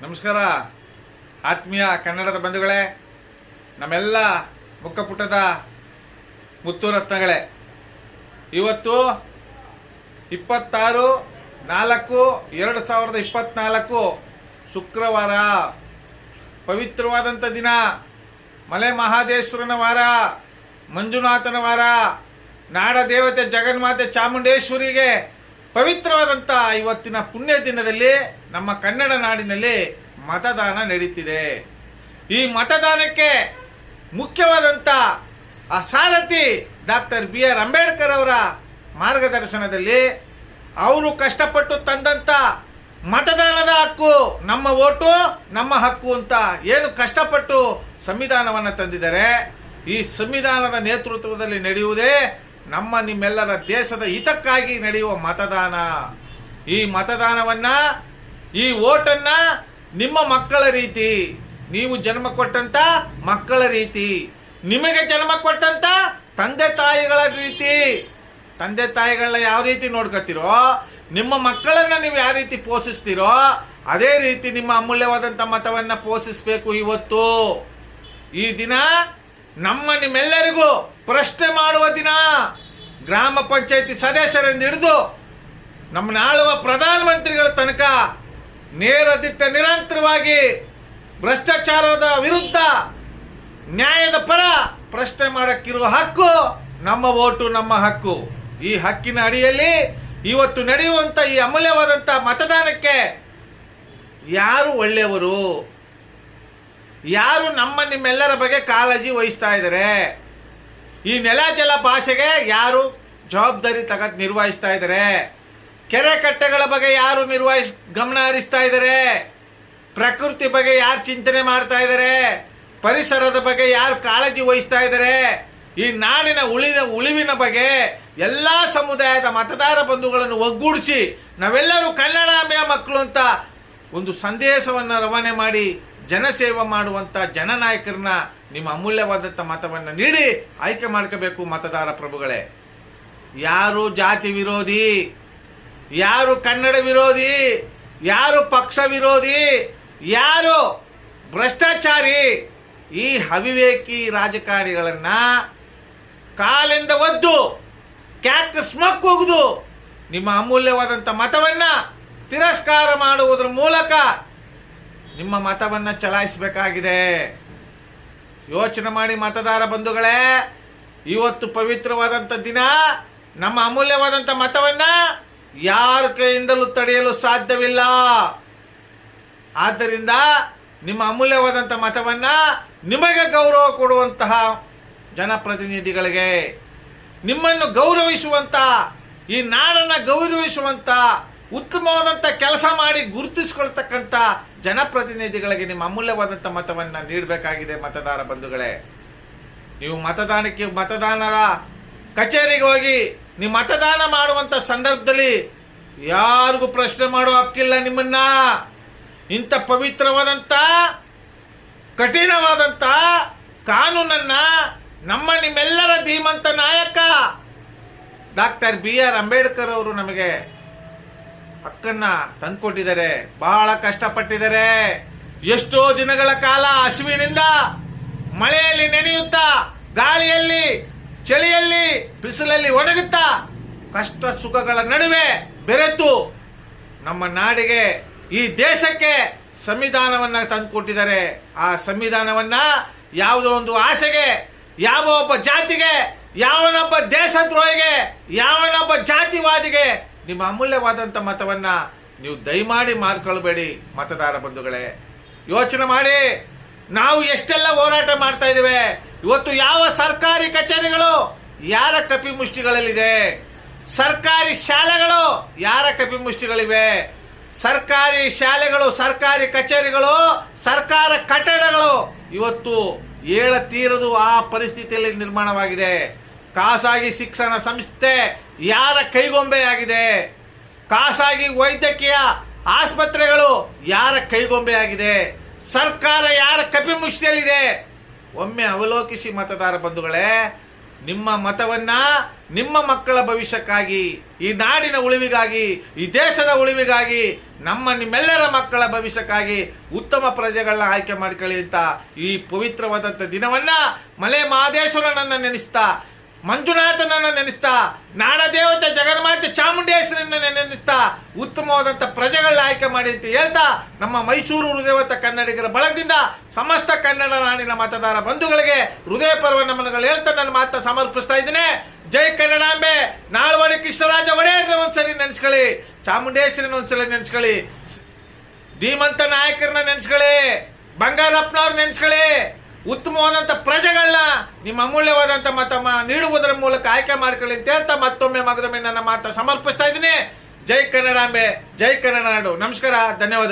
ನಮಸ್ಕಾರ. ಆತ್ಮೀಯ ಕನ್ನಡದ ಬಂಧುಗಳೇ, ನಮ್ಮೆಲ್ಲ ಮುಖಪುಟದ ಮುತ್ತು ರತ್ನಗಳೇ. ಇವತ್ತು ಇಪ್ಪತ್ತಾರು, ನಾಲ್ಕು, ಎರಡು ಸಾವಿರದ ಇಪ್ಪತ್ನಾಲ್ಕು ಶುಕ್ರವಾರ. ಪವಿತ್ರವಾದಂಥ ದಿನ. ಮಲೆ ಮಹಾದೇಶ್ವರನ ವಾರ, ಮಂಜುನಾಥನ ವಾರ ನಾಡ ದೇವತೆ ಜಗನ್ಮಾತೆ ಚಾಮುಂಡೇಶ್ವರಿಗೆ ಪವಿತ್ರವಾದಂಥ ಇವತ್ತಿನ ಪುಣ್ಯ ದಿನದಲ್ಲಿ ನಮ್ಮ ಕನ್ನಡ ನಾಡಿನಲ್ಲಿ ಮತದಾನ ನಡೀತಿದೆ. ಈ ಮತದಾನಕ್ಕೆ ಮುಖ್ಯವಾದಂಥ ಆ ಸಾರಥಿ ಡಾಕ್ಟರ್ ಬಿ ಆರ್ ಅಂಬೇಡ್ಕರ್ ಅವರ ಮಾರ್ಗದರ್ಶನದಲ್ಲಿ ಅವರು ಕಷ್ಟಪಟ್ಟು ತಂದಂತ ಮತದಾನದ ಹಕ್ಕು, ನಮ್ಮ ಓಟು, ನಮ್ಮ ಹಕ್ಕು ಅಂತ ಏನು ಕಷ್ಟಪಟ್ಟು ಸಂವಿಧಾನವನ್ನು ತಂದಿದ್ದಾರೆ. ಈ ಸಂವಿಧಾನದ ನೇತೃತ್ವದಲ್ಲಿ ನಡೆಯುವುದೇ ನಮ್ಮ ನಿಮ್ಮೆಲ್ಲರ ದೇಶದ ಹಿತಕ್ಕಾಗಿ ನಡೆಯುವ ಮತದಾನ. ಈ ಮತದಾನವನ್ನ ಈ ಓಟನ್ನ ನಿಮ್ಮ ಮಕ್ಕಳ ರೀತಿ, ನೀವು ಜನ್ಮ ಕೊಟ್ಟಂತ ಮಕ್ಕಳ ರೀತಿ, ನಿಮಗೆ ಜನ್ಮ ಕೊಟ್ಟಂತ ತಂದೆ ತಾಯಿಗಳ ರೀತಿ. ತಂದೆ ತಾಯಿಗಳನ್ನ ಯಾವ ರೀತಿ ನೋಡ್ಕೊತೀರೋ, ನಿಮ್ಮ ಮಕ್ಕಳನ್ನ ನೀವು ಯಾವ ರೀತಿ ಪೋಷಿಸ್ತೀರೋ, ಅದೇ ರೀತಿ ನಿಮ್ಮ ಅಮೂಲ್ಯವಾದಂತ ಮತವನ್ನ ಪೋಷಿಸಬೇಕು ಇವತ್ತು. ಈ ದಿನ ನಮ್ಮ ನಿಮ್ಮೆಲ್ಲರಿಗೂ ಪ್ರಶ್ನೆ ಮಾಡುವ ದಿನ. ಗ್ರಾಮ ಪಂಚಾಯತಿ ಸದಸ್ಯರನ್ನು ಹಿಡಿದು ನಮ್ಮನ್ನ ಆಳುವ ಪ್ರಧಾನಮಂತ್ರಿಗಳ ತನಕ ನೇರ ದಿಟ್ಟ ನಿರಂತರವಾಗಿ ಭ್ರಷ್ಟಾಚಾರದ ವಿರುದ್ಧ ನ್ಯಾಯದ ಪರ ಪ್ರಶ್ನೆ ಮಾಡಕ್ಕಿರುವ ಹಕ್ಕು, ನಮ್ಮ ಓಟು, ನಮ್ಮ ಹಕ್ಕು. ಈ ಹಕ್ಕಿನ ಅಡಿಯಲ್ಲಿ ಇವತ್ತು ನಡೆಯುವಂತ ಈ ಅಮೂಲ್ಯವಾದಂತ ಮತದಾನಕ್ಕೆ ಯಾರು ಒಳ್ಳೆಯವರು? ಯಾರು ನಮ್ಮ ನಿಮ್ಮೆಲ್ಲರ ಬಗ್ಗೆ ಕಾಳಜಿ ವಹಿಸ್ತಾ ಇದ್ದಾರೆ? ಈ ನೆಲ ಜಲ ಭಾಷೆಗೆ ಯಾರು ಜವಾಬ್ದಾರಿ ತಗದ್ ನಿರ್ವಹಿಸ್ತಾ ಇದ್ದಾರೆ? ಕೆರೆ ಕಟ್ಟೆಗಳ ಬಗ್ಗೆ ಯಾರು ನಿರ್ವಹಿಸ್, ಗಮನ ಹರಿಸ್ತಾ ಇದ್ದಾರೆ? ಪ್ರಕೃತಿ ಬಗ್ಗೆ ಯಾರು ಚಿಂತನೆ ಮಾಡ್ತಾ ಇದ್ದಾರೆ? ಪರಿಸರದ ಬಗ್ಗೆ ಯಾರು ಕಾಳಜಿ ವಹಿಸ್ತಾ ಇದ್ದಾರೆ? ಈ ನಾಡಿನ ಉಳಿದ, ಉಳಿವಿನ ಬಗ್ಗೆ ಎಲ್ಲಾ ಸಮುದಾಯದ ಮತದಾರ ಬಂಧುಗಳನ್ನು ಒಗ್ಗೂಡಿಸಿ ನಾವೆಲ್ಲರೂ ಕನ್ನಡಾಂಬೆಯ ಮಕ್ಕಳು ಅಂತ ಒಂದು ಸಂದೇಶವನ್ನ ರವಾನೆ ಮಾಡಿ ಜನಸೇವೆ ಮಾಡುವಂತ ಜನನಾಯಕರನ್ನ ನಿಮ್ಮ ಅಮೂಲ್ಯವಾದಂಥ ಮತವನ್ನ ನೀಡಿ ಆಯ್ಕೆ ಮಾಡ್ಕೋಬೇಕು ಮತದಾರ ಪ್ರಭುಗಳೇ. ಯಾರು ಜಾತಿ ವಿರೋಧಿ? ಯಾರು ಕನ್ನಡ ವಿರೋಧಿ? ಯಾರು ಪಕ್ಷ ವಿರೋಧಿ? ಯಾರು ಭ್ರಷ್ಟಾಚಾರಿ? ಈ ಅವಿವೇಕಿ ರಾಜಕಾರಣಿಗಳನ್ನು ಕಾಲಿಂದ ಒದ್ದು, ಕ್ಯಾಕ್ ಸ್ಮಕ್ ಹೋಗುದು ನಿಮ್ಮ ಅಮೂಲ್ಯವಾದಂಥ ಮತವನ್ನ ತಿರಸ್ಕಾರ ಮಾಡುವುದರ ಮೂಲಕ ನಿಮ್ಮ ಮತವನ್ನ ಚಲಾಯಿಸಬೇಕಾಗಿದೆ. ಯೋಚನೆ ಮಾಡಿ ಮತದಾರ ಬಂಧುಗಳೇ, ಇವತ್ತು ಪವಿತ್ರವಾದಂಥ ದಿನ, ನಮ್ಮ ಅಮೂಲ್ಯವಾದಂಥ ಮತವನ್ನ ಯಾರ ಕೈಯಿಂದಲೂ ತಡೆಯಲು ಸಾಧ್ಯವಿಲ್ಲ. ಆದ್ದರಿಂದ ನಿಮ್ಮ ಅಮೂಲ್ಯವಾದಂಥ ಮತವನ್ನ ನಿಮಗೆ ಗೌರವ ಕೊಡುವಂತಹ ಜನಪ್ರತಿನಿಧಿಗಳಿಗೆ, ನಿಮ್ಮನ್ನು ಗೌರವಿಸುವಂತ, ಈ ನಾಡನ್ನ ಗೌರವಿಸುವಂತ, ಉತ್ತಮವಾದಂತ ಕೆಲಸ ಮಾಡಿ ಗುರುತಿಸಿಕೊಳ್ತಕ್ಕಂತ ಜನಪ್ರತಿನಿಧಿಗಳಿಗೆ ನಿಮ್ಮ ಅಮೂಲ್ಯವಾದಂತ ಮತವನ್ನ ನೀಡಬೇಕಾಗಿದೆ ಮತದಾರ ಬಂಧುಗಳೇ. ನೀವು ಮತದಾನಕ್ಕೆ ಮತದಾನದ ಕಚೇರಿಗೆ ಹೋಗಿ ನೀವು ಮತದಾನ ಮಾಡುವಂತ ಸಂದರ್ಭದಲ್ಲಿ ಯಾರಿಗೂ ಪ್ರಶ್ನೆ ಮಾಡೋ ಹಕ್ಕಿಲ್ಲ ನಿಮ್ಮನ್ನ. ಇಂಥ ಪವಿತ್ರವಾದಂತ ಕಠಿಣವಾದಂತ ಕಾನೂನನ್ನ ನಮ್ಮ ನಿಮ್ಮೆಲ್ಲರ ಧೀಮಂತ ನಾಯಕ ಡಾಕ್ಟರ್ ಬಿ ಆರ್ ಅಂಬೇಡ್ಕರ್ ಅವರು ನಮಗೆ ಹಕ್ಕನ್ನ ತಂದ್ಕೊಟ್ಟಿದ್ದಾರೆ. ಬಹಳ ಕಷ್ಟಪಟ್ಟಿದ್ದಾರೆ. ಎಷ್ಟೋ ದಿನಗಳ ಕಾಲ ಹಸಿವಿನಿಂದ ಮಳೆಯಲ್ಲಿ ನೆನೆಯುತ್ತಾ ಗಾಳಿಯಲ್ಲಿ ಚಳಿಯಲ್ಲಿ, ಬಿಸಿಲಲ್ಲಿ ಒಣಗುತ್ತಾ ಕಷ್ಟ ಸುಖಗಳ ನಡುವೆ ಬೆರೆತು ನಮ್ಮ ನಾಡಿಗೆ ಈ ದೇಶಕ್ಕೆ ಸಂವಿಧಾನವನ್ನ ತಂದುಕೊಟ್ಟಿದ್ದಾರೆ. ಆ ಸಂವಿಧಾನವನ್ನ ಯಾವುದೋ ಒಂದು ಆಸೆಗೆ, ಯಾವ ಒಬ್ಬ ಜಾತಿಗೆ, ಯಾವನೊಬ್ಬ ದೇಶದ್ರೋಹಿಗೆ, ಯಾವನೊಬ್ಬ ಜಾತಿವಾದಿಗೆ ನಿಮ್ಮ ಅಮೂಲ್ಯವಾದಂಥ ಮತವನ್ನ ನೀವು ದಯಮಾಡಿ ಮಾರ್ಕೊಳ್ಬೇಡಿ ಮತದಾರ ಬಂಧುಗಳೇ. ಯೋಚನೆ ಮಾಡಿ, ನಾವು ಎಷ್ಟೆಲ್ಲ ಹೋರಾಟ ಮಾಡ್ತಾ ಇದ್ದೇವೆ ಇವತ್ತು ಯಾವ ಸರ್ಕಾರಿ ಕಚೇರಿಗಳು, ಯಾರ ಕಪಿಮುಷ್ಟಿಗಳಲ್ಲಿದೆ ಸರ್ಕಾರಿ ಶಾಲೆಗಳು, ಯಾರ ಕಪಿಮುಷ್ಟಿಗಳಿವೆ ಸರ್ಕಾರಿ ಶಾಲೆಗಳು, ಸರ್ಕಾರಿ ಕಚೇರಿಗಳು, ಸರ್ಕಾರ ಕಟ್ಟಡಗಳು ಇವತ್ತು ಏಳ ತೀರದು ಆ ಪರಿಸ್ಥಿತಿಯಲ್ಲಿ ನಿರ್ಮಾಣವಾಗಿದೆ. ಖಾಸಗಿ ಶಿಕ್ಷಣ ಸಂಸ್ಥೆ ಯಾರ ಕೈಗೊಂಬೆಯಾಗಿದೆ? ಖಾಸಗಿ ವೈದ್ಯಕೀಯ ಆಸ್ಪತ್ರೆಗಳು ಯಾರ ಕೈಗೊಂಬೆಯಾಗಿದೆ? ಸರ್ಕಾರ ಯಾರ ಕಪಿಮುಷ್ಟಿಯಲ್ಲಿದೆ ಒಮ್ಮೆ ಅವಲೋಕಿಸಿ ಮತದಾರ ಬಂಧುಗಳೇ, ನಿಮ್ಮ ಮತವನ್ನ ನಿಮ್ಮ ಮಕ್ಕಳ ಭವಿಷ್ಯಕ್ಕಾಗಿ, ಈ ನಾಡಿನ ಉಳಿವಿಗಾಗಿ, ಈ ದೇಶದ ಉಳಿವಿಗಾಗಿ, ನಮ್ಮ ನಿಮ್ಮೆಲ್ಲರ ಮಕ್ಕಳ ಭವಿಷ್ಯಕ್ಕಾಗಿ ಉತ್ತಮ ಪ್ರಜೆಗಳನ್ನ ಆಯ್ಕೆ ಮಾಡಿಕೊಳ್ಳಿ ಅಂತ ಈ ಪವಿತ್ರವಾದಂಥ ದಿನವನ್ನ ಮಲೆ ಮಹದೇಶ್ವರನನ್ನ ನೆನೆಸ್ತಾ ಮಂಜುನಾಥನನ್ನ ನೆನೆಸ್ತಾ, ನಾಡದೇವತೆ ಜಗನ್ಮಾತೆ ಚಾಮುಂಡೇಶ್ವರನ್ನ ನೆನೆಸ್ತಾ ಉತ್ತಮವಾದಂಥ ಪ್ರಜೆಗಳನ್ನ ಆಯ್ಕೆ ಮಾಡಿ ಅಂತ ಹೇಳ್ತಾ, ನಮ್ಮ ಮೈಸೂರು ಹೃದಯವತ್ತ ಕನ್ನಡಿಗರ ಬಳಗದಿಂದ ಸಮಸ್ತ ಕನ್ನಡ ನಾಡಿನ ಮತದಾರ ಬಂಧುಗಳಿಗೆ ಹೃದಯ ಪರ್ವ ನಮನಗಳು ಹೇಳ್ತಾ ನನ್ನ ಮಾತನ್ನ ಸಮರ್ಪಿಸ್ತಾ ಇದ್ದೇನೆ. ಜೈ ಕನ್ನಡಾಂಬೆ ನಾಲ್ವಡಿ ಕೃಷ್ಣರಾಜ ಒಡೆಯರ್ನ ಒಂದ್ಸರಿ ನೆನೆಸ್ಕೊಳ್ಳಿ. ಚಾಮುಂಡೇಶ್ವರಿನ ಒಂದ್ಸಲ ನೆನೆಸ್ಕೊಳ್ಳಿ. ಧೀಮಂತ ನಾಯಕರನ್ನ ನೆನೆಸ್ಕೊಳ್ಳಿ. ಬಂಗಾರಪ್ಪನವ್ರು ನೆನೆಸ್ಕೊಳ್ಳಿ. ಉತ್ತಮವಾದಂತ ಪ್ರಜೆಗಳನ್ನ ನಿಮ್ಮ ಅಮೂಲ್ಯವಾದಂತ ಮತ ಮ- ನೀಡುವುದರ ಮೂಲಕ ಆಯ್ಕೆ ಮಾಡ್ಕೊಳ್ಳಿ ಅಂತ ಹೇಳ್ತಾ ಮತ್ತೊಮ್ಮೆ ಮಗದೊಮ್ಮೆ ನನ್ನ ಮಾತ ಸಮರ್ಪಿಸ್ತಾ ಇದ್ದೀನಿ. ಜೈ ಕನ್ನಡಾಂಬೆ ಜೈ ಕನ್ನಡ ನಾಡು. ನಮಸ್ಕಾರ, ಧನ್ಯವಾದ.